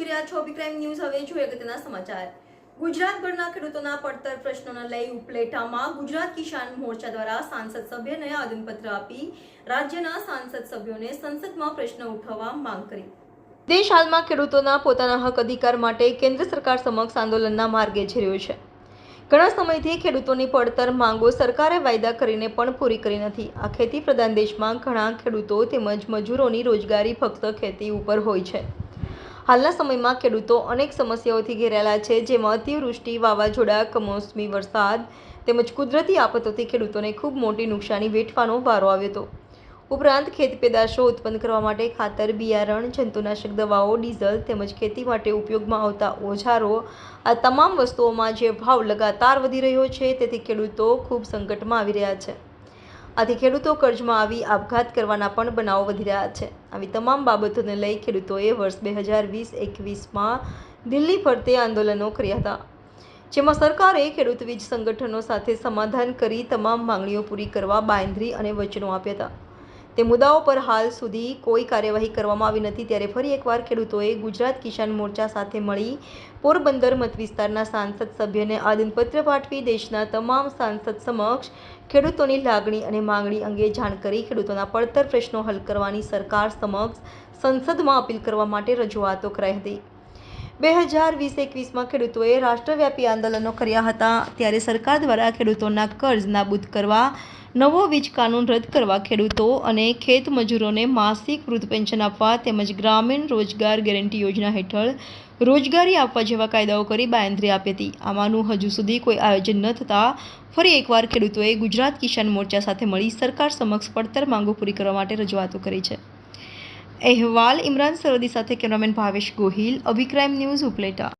રહ્યા છો. અભિપ્રાય ન્યૂઝ હવે જોઈએ અગત્યના સમાચાર. ગુજરાતભરના ખેડૂતોના પડતર પ્રશ્નોને લઈ ઉપલેટામાં ગુજરાત કિસાન મોરચા દ્વારા સાંસદ સભ્યને આવેદનપત્ર આપી રાજ્યના સાંસદ સભ્યોને સંસદમાં પ્રશ્ન ઉઠાવવા માંગ કરી. દેશ હાલમાં ખેડૂતોના પોતાના હક અધિકાર માટે કેન્દ્ર સરકાર સમક્ષ આંદોલનના માર્ગે રહ્યો છે. ઘણા સમયથી ખેડૂતોની પડતર માંગો સરકારે વાયદા કરીને પણ પૂરી કરી નથી. આ ખેતી પ્રધાન દેશમાં ઘણા ખેડૂતો તેમજ મજૂરોની રોજગારી ફક્ત ખેતી ઉપર હોય છે. હાલના સમયમાં ખેડૂતો અનેક સમસ્યાઓથી ઘેરાયેલા છે, જેમાં અતિવૃષ્ટિ, વાવાઝોડા, કમોસમી વરસાદ તેમજ કુદરતી આફતોથી ખેડૂતોને ખૂબ મોટી નુકસાની વેઠવાનો વારો આવ્યો હતો. ઉપરાંત ખેત પેદાશો ઉત્પન્ન કરવા માટે ખાતર, બિયારણ, જંતુનાશક દવાઓ, ડીઝલ તેમજ ખેતી માટે ઉપયોગમાં આવતા ઓજારો આ તમામ વસ્તુઓમાં જે ભાવ લગાતાર વધી રહ્યો છે, તેથી ખેડૂતો ખૂબ સંકટમાં આવી રહ્યા છે. આથી ખેડૂતો કર્જમાં આવી આપઘાત કરવાના પણ બનાવો વધી રહ્યા છે. આવી તમામ બાબતોને લઈ ખેડૂતોએ વર્ષ બે હજાર વીસ એકવીસમાં દિલ્હી ફરતે આંદોલનો કર્યા હતા. જેમાં સરકારે ખેડૂત વીજ સંગઠનો સાથે સમાધાન કરી તમામ માંગણીઓ પૂરી કરવા બાંયધરી અને વચનો આપ્યા હતા. તે મુદ્દાઓ પર હાલ સુધી કોઈ કાર્યવાહી કરવામાં આવી નથી. ત્યારે ફરી એકવાર ખેડૂતોએ ગુજરાત કિસાન મોરચા સાથે મળી પોરબંદર મત વિસ્તારના સાંસદ સભ્યને આદનપત્ર પાઠવી દેશના તમામ સાંસદ સમક્ષ ખેડૂતોની લાગણી અને માંગણી અંગે જાણ કરી ખેડૂતોના પડતર પ્રશ્નો હલ કરવાની સરકાર સમક્ષ સંસદમાં અપીલ કરવા માટે રજૂઆતો કરાઈ હતી. બે હજાર વીસ એકવીસમાં ખેડૂતોએ રાષ્ટ્રવ્યાપી આંદોલનો કર્યા હતા. ત્યારે સરકાર દ્વારા ખેડૂતોના કર્જ નાબૂદ કરવા, નવો વીજ કાનૂન રદ કરવા ખેડૂતો અને ખેત મજૂરોને માસિક વૃદ્ધ પેન્શન આપવા તેમજ ગ્રામીણ રોજગાર ગેરંટી યોજના હેઠળ રોજગારી આપવા જેવા કાયદાઓ કરી બાંયધરી આપી હતી. આમાંનું હજુ સુધી કોઈ આયોજન ન થતાં ફરી એકવાર ખેડૂતોએ ગુજરાત કિસાન મોરચા સાથે મળી સરકાર સમક્ષ પડતર માંગો પૂરી કરવા માટે રજૂઆતો કરી છે. અહેવાલ ઇમરાન સરોદી સાથે કેમેરામેન ભાવેશ ગોહિલ અભિક્રાઇમ ન્યૂઝ ઉપલેટા.